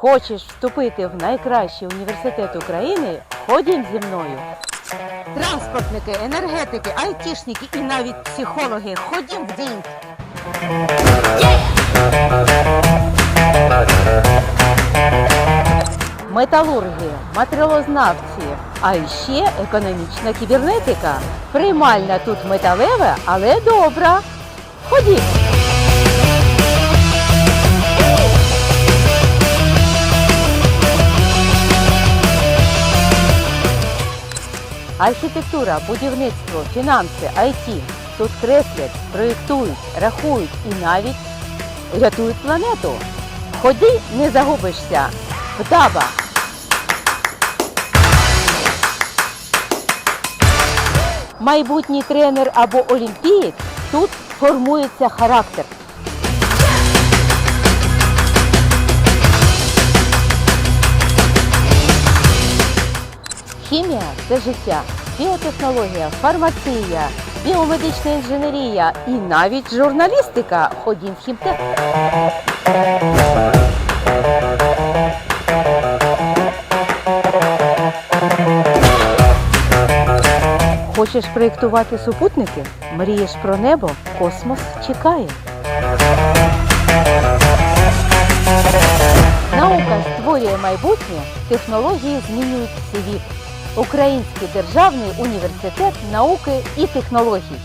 Хочеш вступити в найкращий університет України? Ходім зі мною. Транспортники, енергетики, айтішники і навіть психологи. Ходім в дім. Металурги, матеріалознавці, а ще економічна кібернетика. Приймальна тут металева, але добра. Ходім. Архітектура, будівництво, фінанси, IT. Тут креслять, проєктують, рахують і навіть рятують планету. Ходи, не загубишся. Вдаба! Майбутній тренер або олімпієць тут формується характер. Хімія це життя, біотехнологія, фармація, біомедична інженерія і навіть журналістика. Ходім в хімтех. Хочеш проєктувати супутники? Мрієш про небо? Космос чекає. Наука створює майбутнє, технології змінюють світ. Український державний університет науки і технологій.